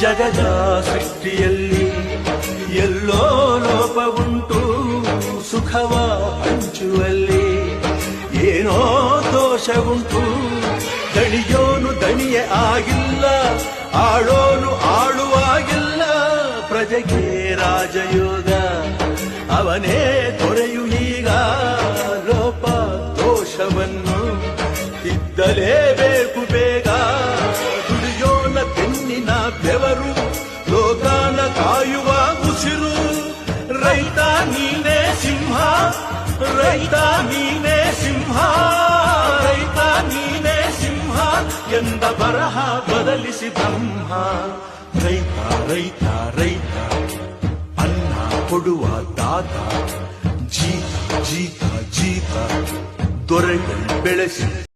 ಜಗದ ಸೃಷ್ಟಿಯಲ್ಲಿ ಎಲ್ಲೋ ಲೋಪವುಂಟು ಸುಖವ ಹಂಚುವಲ್ಲಿ. ಏನೋ ದೋಷವುಂಟು ದಣಿಯೋನು ದಣಿಯೇ ಆಗಿಲ್ಲ ಆಳೋನು ಆಳುವಾಗಿಲ್ಲ ಪ್ರಜೆಗೆ ರಾಜಯೋಗ, ಅವನೇ ತೊರೆಯು ಈಗ. ಲೋಪ ದೋಷವನ್ನು ತಿದ್ದಲೇಬೇಕು. ನೀನೇ ಸಿಂಹ, ರೈತ ನೀನೇ ಸಿಂಹ, ರೈತ ನೀನೇ ಸಿಂಹ ಎಂದ ಬರಹ ಬದಲಿಸಿ ಬ್ರಹ್ಮ. ರೈತ ರೈತ ರೈತ, ಅನ್ನ ಕೊಡುವ ದಾತ, ಜೀತ ಜೀತ ಜೀತ, ದೊರೆಗಳು ಬೆಳೆಸಿ.